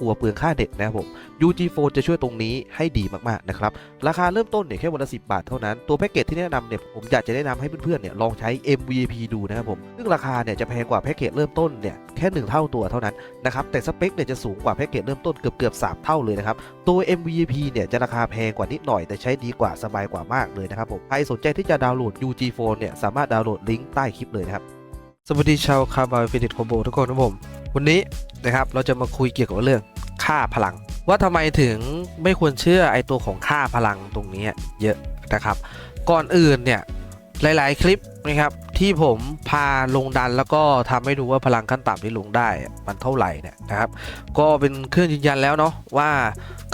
กลัวเปลืองค่าเน็ตนะครับผม UG Phone จะช่วยตรงนี้ให้ดีมากๆนะครับ ราคาเริ่มต้นเนี่ยแค่วันละ 10 บาทเท่านั้น ตัวแพ็กเกจที่แนะนำเนี่ยผมอยากจะแนะนำให้เพื่อนๆเนี่ยลองใช้ MVP ดูนะครับผม ซึ่งราคาเนี่ยจะแพงกว่าแพ็กเกจเริ่มต้นเนี่ยแค่ 1 เท่าตัวเท่านั้นนะครับ แต่สเปคเนี่ยจะสูงกว่าแพ็กเกจเริ่มต้นเกือบเกือบ3เท่าเลยนะครับ ตัว MVP เนี่ยจะราคาแพงกว่านิดหน่อยแต่ใช้ดีกว่าสบายกว่ามากเลยนะครับผม ใครสนใจที่จะดาวน์โหลด UG Phone เนี่ยสามารถดาวน์โหลดลิงก์ใต้คลิปเลยนะครับ สวัสดีชาวคาร์บอยฟินิตคอมโบทุกคนนะผม วันนี้นะครับเราจะมาคุยเกี่ยวกับเรื่องค่าพลัง ว่าทำไมถึงไม่ควรเชื่อไอตัวของค่าพลังตรงนี้เยอะนะครับ ก่อนอื่นเนี่ยหลาย ๆ คลิปนะครับที่ผมพาลงดันแล้วก็ทำให้ดูว่าพลังขั้นต่ำที่ลงได้มันเท่าไหร่เนี่ยนะครับ ก็เป็นเครื่องยืนยันแล้วเนาะว่า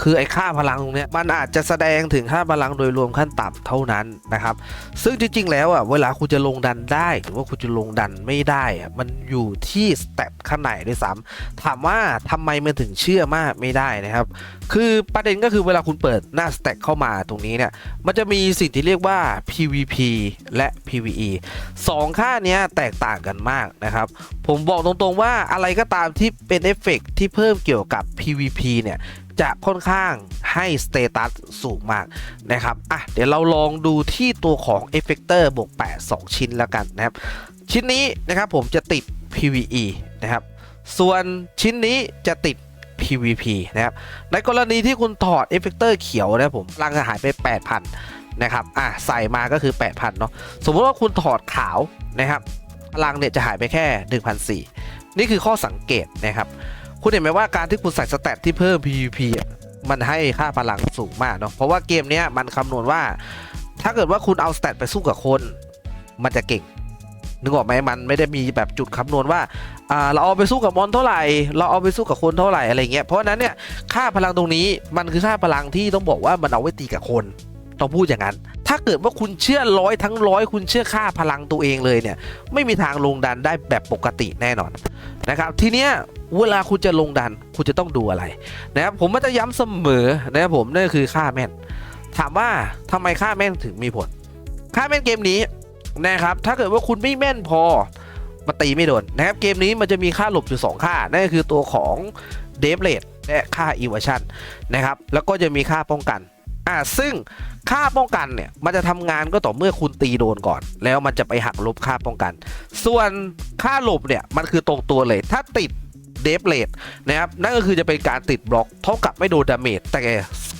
คือไอ้ค่าพลังตรงเนี้ยมันอาจจะแสดงถึงค่าพลังโดยรวมขั้นต่ำเท่านั้นนะครับ ซึ่งจริงๆ แล้วอะเวลาคุณจะลงดันได้ หรือว่าคุณจะลงดันไม่ได้อะมันอยู่ที่สเต็ปข้างในด้วยซ้ำถามว่าทำไมมันถึงเชื่อมากไม่ได้นะครับ คือประเด็นก็คือเวลาคุณเปิดหน้าสเต็ปเข้ามาตรงนี้เนี่ยมันจะมีสิ่งที่เรียกว่า PVP และ PVE สองค่าเนี้ยแตกต่างกันมากนะครับ ผมบอกตรงๆว่าอะไรก็ตามที่เป็นเอฟเฟกต์ที่เพิ่มเกี่ยวกับ PVP เนี่ย จะค่อนข้างให้สเตตัสสูงมากนะครับอะเดี๋ยวเราลองดูที่ตัวของ Effector บวก8 2 ชิ้นแล้วกันนะครับ ชิ้นนี้นะครับผมจะติด PVE นะครับ ส่วนชิ้นนี้จะติด PVP นะครับ ในกรณีที่คุณถอด Effector เขียวนะครับผมพลังจะหายไป 8,000นะครับ อะ ใส่มาก็คือ 8,000 เนาะ สมมติว่าคุณถอดขาวนะครับ พลังเนี่ยจะหายไปแค่ 1,400 นี่คือข้อสังเกตนะครับ คุณเห็นไหมว่าการที่คุณใส่สแตทที่เพิ่ม PVP มันให้ค่าพลังสูงมากเนาะเพราะว่าเกมนี้มันคำนวณว่า ถ้าเกิดว่าคุณเอาสแตทไปสู้กับคน มันจะเก่งนึกออกไหมมันไม่ได้มีแบบจุดคำนวณว่าอ่าเราเอาไปสู้กับมอนเท่าไหร่ เราเอาไปสู้กับคนเท่าไหร่อะไรเงี้ยเพราะฉะนั้นเนี่ยค่าพลังตรงนี้มันคือค่าพลังที่ต้องบอกว่ามันเอาไว้ตีกับคนต้องพูดอย่างนั้น ถ้าเกิดว่าคุณเชื่อร้อยทั้งร้อยคุณเชื่อค่าพลังตัวเองเลยเนี่ย ไม่มีทางลงดันได้แบบปกติแน่นอนนะครับ ทีเนี้ย เวลาคุณจะลงดันคุณจะต้องดูอะไรนะครับผมมันจะย้ำเสมอนะครับผมนั่นคือค่าแม่น ถามว่าทำไมค่าแม่นถึงมีผล ค่าแม่นเกมนี้นะครับถ้าเกิดว่าคุณไม่แม่นพอมาตีไม่โดนนะครับเกมนี้มันจะมีค่าหลบอยู่สองค่านั่นก็คือตัวของเดฟเลดและค่าอีเวชั่นนะครับแล้วก็จะมีค่าป้องกันอ่าซึ่งค่าป้องกันเนี่ยมันจะทำงานก็ต่อเมื่อคุณตีโดนก่อน แล้วมันจะไปหักลบค่าป้องกัน ส่วนค่าหลบเนี่ยมันคือตรงตัวเลย ถ้าติด เดฟเลดนะครับนั่นก็คือจะเป็นการติดบล็อกเท่ากับไม่โดนดาเมจแต่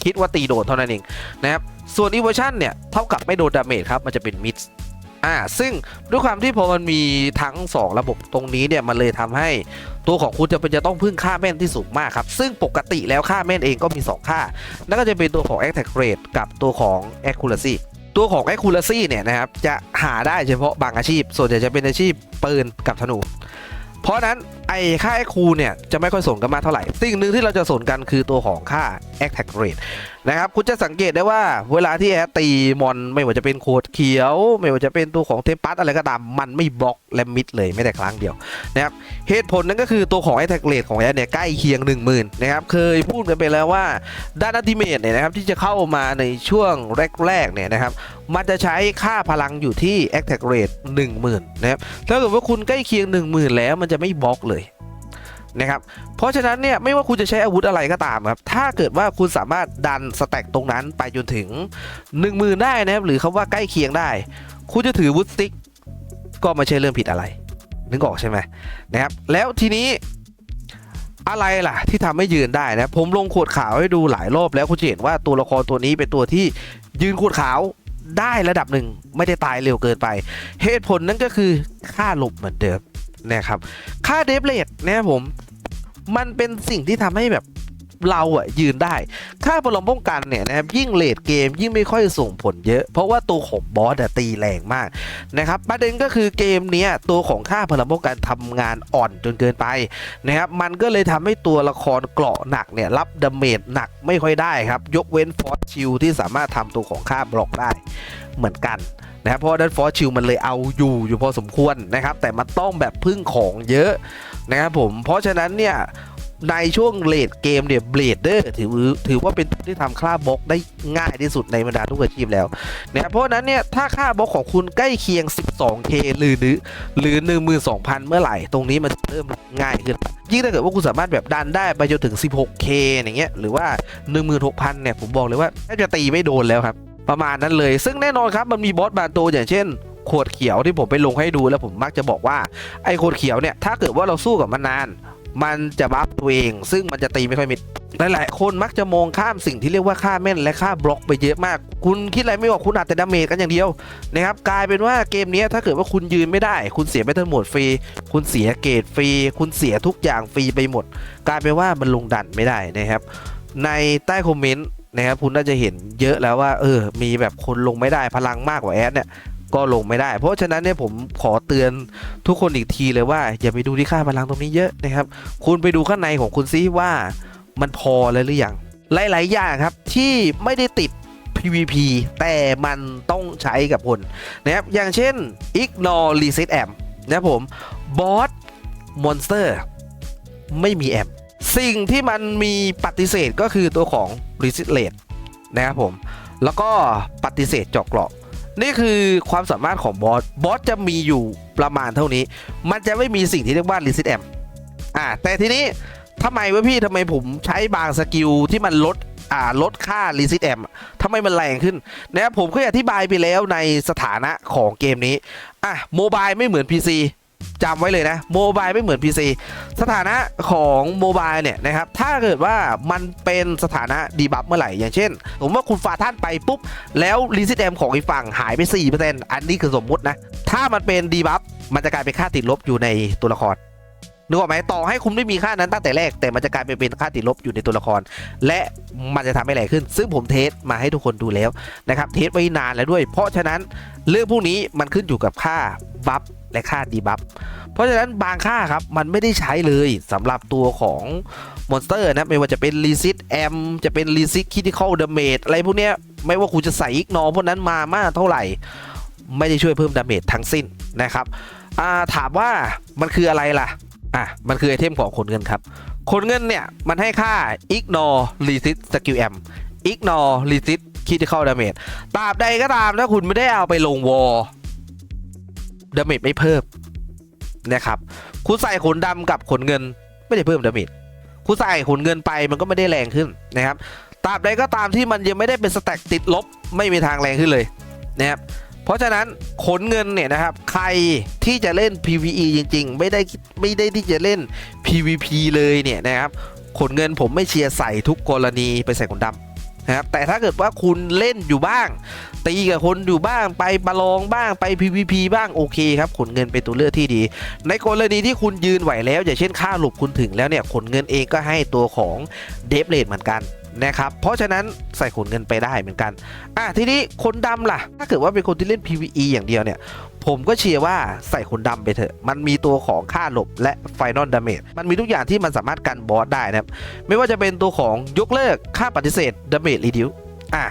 คิดว่าตีโดนเท่านั้นเองนะครับส่วนอีเวอร์ชั่นเนี่ยเท่ากับไม่โดนดาเมจครับมันจะเป็นมิดอ่าซึ่งด้วยความที่พอมันมีทั้ง 2 ระบบตรงนี้เนี่ยมันเลยทำให้ตัวของคุณจะเป็นจะต้องพึ่งค่าแม่นที่สูงมากครับ ซึ่งปกติแล้วค่าแม่นเองก็มี 2 ค่า นั่นก็จะเป็นตัวของ attack rate กับตัวของ accuracy ตัวของ accuracy เนี่ยนะครับจะหาได้เฉพาะบางอาชีพ ส่วนใหญ่จะเป็นอาชีพปืนกับธนู เพราะนั้นไอ้ค่า a c u เนี่ยจะไม่ค่อยสนกันมากเท่าไหร่ สิ่งหนึ่งที่เราจะสนกันคือตัวของค่า attack rate นะครับคุณจะสังเกตได้ว่าเวลาที่แอตีมอนไม่ว่าจะเป็นโคดเขียว ไม่ว่าจะเป็นตัวของเทมปัสอะไรก็ตามมันไม่บล็อกและมิดเลยไม่แต่ครั้งเดียวนะครับเหตุผลนั้นก็คือตัวของไอแท็กเลทของแอเนี่ยใกล้เคียง 1 0,000นะครับเคยพูดกันไปแล้วว่าด้านอัติเมทเนี่ยนะครับที่จะเข้ามาในช่วงแรกๆเนี่ยนะครับ มันจะใช้ค่าพลังอยู่ที่ attack rate 10,000นะครับถ้าเกิดว่าคุณใกล้เคียง 10,000 แล้วมันจะไม่บล็อกเลยนะครับ เพราะฉะนั้นเนี่ยไม่ว่าคุณจะใช้อาวุธอะไรก็ตามครับ ถ้าเกิดว่าคุณสามารถดันสแต็กตรงนั้นไปจนถึง 1 0,000 ได้นะครับ หรือคำว่าใกล้เคียงได้ คุณจะถือวุฒสติ๊กก็ไม่ใช่เรื่องผิดอะไร นึกออกใช่ไหมนะครับ แล้วทีนี้อะไรล่ะที่ทำให้ยืนได้นะผมลงขวดขาวให้ดูหลายรอบแล้วคุณจะเห็นว่าตัวละครตัวนี้เป็นตัวที่ยืนขวดขาว ได้ระดับหนึ่งไม่ได้ตายเร็วเกินไป เหตุผลนั่นก็คือค่าหลบเหมือนเดิมนะครับ ค่าเดฟเลทนะครับผม มันเป็นสิ่งที่ทำให้แบบ เราอะยืนได้ ค่าพลังป้องกันเนี่ยนะครับยิ่งเลดเกมยิ่งไม่ค่อยส่งผลเยอะ เพราะว่าตัวของบอสอะตีแรงมากนะครับประเด็นก็คือเกมเนี้ยตัวของค่าพลังป้องกันทำงานอ่อนจนเกินไปนะครับมันก็เลยทำให้ตัวละครเกราะหนักเนี่ยรับดาเมจหนักไม่ค่อยได้ครับยกเว้นฟอสชิลที่สามารถทำตัวของค่าบล็อกได้เหมือนกันนะครับเพราะดันฟอร์ชิลมันเลยเอาอยู่อยู่พอสมควรนะครับแต่มันต้องแบบพึ่งของเยอะนะครับผมเพราะฉะนั้นเนี่ย ในช่วงเลดเกมเนี่ยเบลดเดอร์ถือถือว่าเป็นตัวที่ทำค่าบล็อกได้ง่ายที่สุดในบรรดาทุกอาชีพแล้วนะครับเพราะฉะนั้นเนี่ยถ้าค่าบล็อกของคุณใกล้เคียง 12k หรือหรือหรือ12,000 เมื่อไหร่ ตรงนี้มันจะเริ่มง่ายขึ้น ยิ่งถ้าเกิดว่าคุณสามารถแบบดันได้ไปจนถึง 16k อย่างเงี้ยหรือว่า 16,000 เนี่ยผมบอกเลยว่าแทบจะตีไม่โดนแล้วครับ ประมาณนั้นเลย ซึ่งแน่นอนครับมันมีบอสบางตัวอย่างเช่นขวดเขียวที่ผมไปลงให้ดูแล้วผมมักจะบอกว่าไอ้ขวดเขียวเนี่ยถ้าเกิดว่าเราสู้กับมันนาน มันจะบัฟตัวเอง ซึ่งมันจะตีไม่ค่อยมิดหลายๆคนมักจะมองข้ามสิ่งที่เรียกว่าค่าแม่นและค่าบล็อกไปเยอะมาก คุณคิดอะไรไม่ออกคุณอาจจะดาเมจกันอย่างเดียวนะครับกลายเป็นว่าเกมนี้ถ้าเกิดว่าคุณยืนไม่ได้ คุณเสียไม่ทันหมดฟรี คุณเสียเกรดฟรี คุณเสียทุกอย่างฟรีไปหมด กลายเป็นว่ามันลงดันไม่ได้นะครับ ในใต้คอมเมนต์นะครับคุณน่าจะเห็นเยอะแล้วว่าเออมีแบบคนลงไม่ได้พลังมากกว่าแอดเนี่ย ก็ลงไม่ได้ เพราะฉะนั้นเนี่ยผมขอเตือนทุกคนอีกทีเลยว่า อย่าไปดูที่ค่าพลังตรงนี้เยอะนะครับ คุณไปดูข้างในของคุณซิว่ามันพอเลยหรือยังหลาย ๆ อย่างครับที่ไม่ได้ติด PVP แต่มันต้องใช้กับคนนะครับอย่างเช่น ignore reset amp นะครับผม boss monster ไม่มีแอมสิ่งที่มันมีปฏิเสธก็คือตัวของ reset rate นะครับผม แล้วก็ปฏิเสธเจาะเกราะ นี่คือความสามารถของบอส บอสจะมีอยู่ประมาณเท่านี้ มันจะไม่มีสิ่งที่เรียกว่าลิซิตแอมอ่าแต่ทีนี้ทำไมวะพี่ทำไมผมใช้บางสกิลที่มันลดอ่าลดค่าลิซิตแอมทำไมมันแรงขึ้นนะครับผมเคยอธิบายไปแล้วในสถานะของเกมนี้อะโมบายไม่เหมือน PC จำไว้เลยนะโมบายไม่เหมือน PC สถานะของโมบายเนี่ยนะครับ ถ้าเกิดว่ามันเป็นสถานะดีบัฟเมื่อไหร่ อย่างเช่นผมว่าคุณฟาท่านไปปุ๊บ แล้วรีซิตแอมของอีกฝั่งหายไป 4%อันนี้คือสมมุตินะ ถ้ามันเป็นดีบัฟมันจะกลายเป็นค่าติดลบอยู่ในตัวละครนึกออกไหมต่อให้คุณไม่มีค่านั้นตั้งแต่แรก แต่มันจะกลายเป็นเป็นค่าติดลบอยู่ในตัวละคร และมันจะทำให้แรงขึ้น ซึ่งผมเทสมาให้ทุกคนดูแล้วนะครับ เทสไว้นานแล้วด้วย เพราะฉะนั้นเรื่องพวกนี้มันขึ้นอยู่กับค่าบัฟ และค่าดีบัฟเพราะฉะนั้นบางค่าครับมันไม่ได้ใช้เลยสำหรับตัวของมอนสเตอร์นะไม่ว่าจะเป็นรีซิตแอมจะเป็นรีซิตคิติคอลดาเมจอะไรพวกเนี้ยไม่ว่าคุณจะใส่อีกนอพวกนั้นมามากเท่าไหร่ ไม่ได้ช่วยเพิ่มดาเมจทั้งสิ้นนะครับาถามว่ามันคืออะไรล่ะอะมันคือไอเทมของขนเงินครับขนเงินเนี่ยมันให้ค่า ignore resist skill amp ignore resist critical damage ตราบใดก็ตามถ้าคุณไม่ได้เอาไปลงวอล ดาเมจไม่เพิ่มนะครับคุณใส่ขนดำกับขนเงินไม่ได้เพิ่มดาเมจคุณใส่ขนเงินไปมันก็ไม่ได้แรงขึ้นนะครับตราบใดก็ตามที่มันยังไม่ได้เป็นสแต็กติดลบไม่มีทางแรงขึ้นเลยนะครับเพราะฉะนั้นขนเงินเนี่ยนะครับใครที่จะเล่น PVE จริง ๆ ไม่ได้ไม่ได้ที่จะเล่น PVP เลยเนี่ยนะครับขนเงินผมไม่เชียร์ใส่ทุกกรณีไปใส่ขนดำ นะครับแต่ถ้าเกิดว่าคุณเล่นอยู่บ้าง ตีกับคนอยู่บ้างไปประลองบ้างไป PVP บ้างโอเคครับขนเงินเป็นตัวเลือกที่ดี ในกรณีที่คุณยืนไหวแล้ว อย่างเช่นค่าหลบคุณถึงแล้วเนี่ยขนเงินเองก็ให้ตัวของเดฟเลดเหมือนกัน นะครับ เพราะฉะนั้นใส่ขนเงินไปได้เหมือนกัน อะทีนี้คนดำล่ะ ถ้าเกิดว่าเป็นคนที่เล่น PVE อย่างเดียวเนี่ย ผมก็เชียร์ว่าใส่ขนดำไปเถอะ มันมีตัวของค่าหลบและ Final Damage มันมีทุกอย่างที่มันสามารถกันบอสได้นะครับ ไม่ว่าจะเป็นตัวของยกเลิกค่าปฏิเสธ Damage Reduce อะ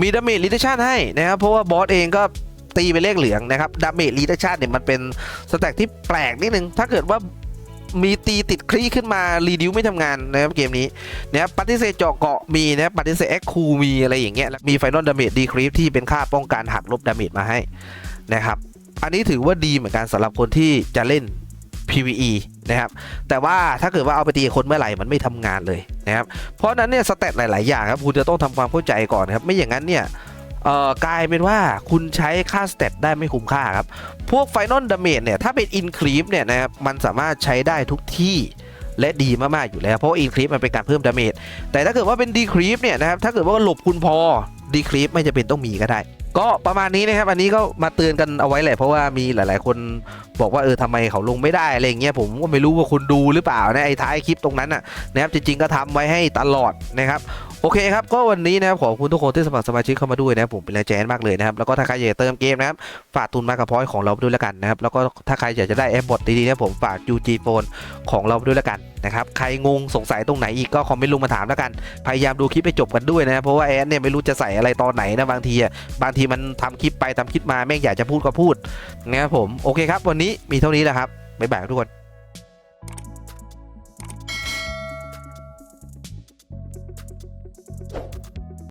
มี Damage Reduction ให้นะครับ เพราะว่าบอสเองก็ตีเป็นเลขเหลืองนะครับ Damage Reduction เนี่ยมันเป็นสแต็กที่แปลกนิดนึง ถ้าเกิดว่า มีตีติดคลี่ขึ้นมารีดิวไม่ทำงานนะครับเกมนี้นะครับปฏิเสธเจาะเกาะมีนะครับปฏิเสธแอคคูมีอะไรอย่างเงี้ยแล้วมี Final Damage Decrease ที่เป็นค่าป้องกันหักลบดาเมจมาให้นะครับอันนี้ถือว่าดีเหมือนกันสำหรับคนที่จะเล่น PVE นะครับแต่ว่าถ้าเกิดว่าเอาไปตีคนเมื่อไหร่มันไม่ทำงานเลยนะครับเพราะนั้นเนี่ยสเตตหลาย ๆ อย่างครับคุณจะต้องทำความเข้าใจก่อนครับไม่อย่างนั้นเนี่ยเอ่อกลายเป็นว่าคุณใช้ค่าสเตตได้ไม่คุ้มค่าครับ พวก Final Damage เนี่ย ถ้าเป็น Increase เนี่ยนะครับ มันสามารถใช้ได้ทุกที่และดีมาก ๆ อยู่แล้ว เพราะว่า Increase มันเป็นการเพิ่มดาเมจแต่ถ้าเกิดว่าเป็น Decrease เนี่ยนะครับ ถ้าเกิดว่าหลบคุณพอ Decrease ไม่จะเป็นต้องมีก็ได้ ก็ประมาณนี้นะครับ อันนี้ก็มาเตือนกันเอาไว้แหละ เพราะว่ามีหลาย ๆ คนบอกว่าเออทำไมเขาลงไม่ได้อะไรเงี้ยผมก็ไม่รู้ว่าคุณดูหรือเปล่านะไอ้ท้ายคลิปตรงนั้นน่ะนะครับจริง ๆ ก็ทำไว้ให้ตลอดนะครับ โอเคครับ ก็วันนี้นะครับขอบคุณทุกคนที่สมัครสมาชิกเข้ามาด้วยนะครับผมเป็นแรงใจมากเลยนะครับแล้วก็ถ้าใครอยากจะเติมเกมนะครับฝากทุนมากกับพอยของเราด้วยแล้วกันนะครับแล้วก็ถ้าใครอยากจะได้แอปบอทดีๆนะผมฝาก UG Phone ของเราด้วยแล้วกันนะครับใครงงสงสัยตรงไหนอีกก็คอมเมนต์ลงมาถามแล้วกันพยายามดูคลิปให้จบกันด้วยนะเพราะว่าแอดเนี่ยไม่รู้จะใส่อะไรตอนไหนนะบางทีอะบางทีมันทำคลิปไปทำคลิปมาแม่งอยากจะพูดก็พูดนะครับผมโอเคครับ วันนี้มีเท่านี้แหละครับบ๊ายบายทุกคน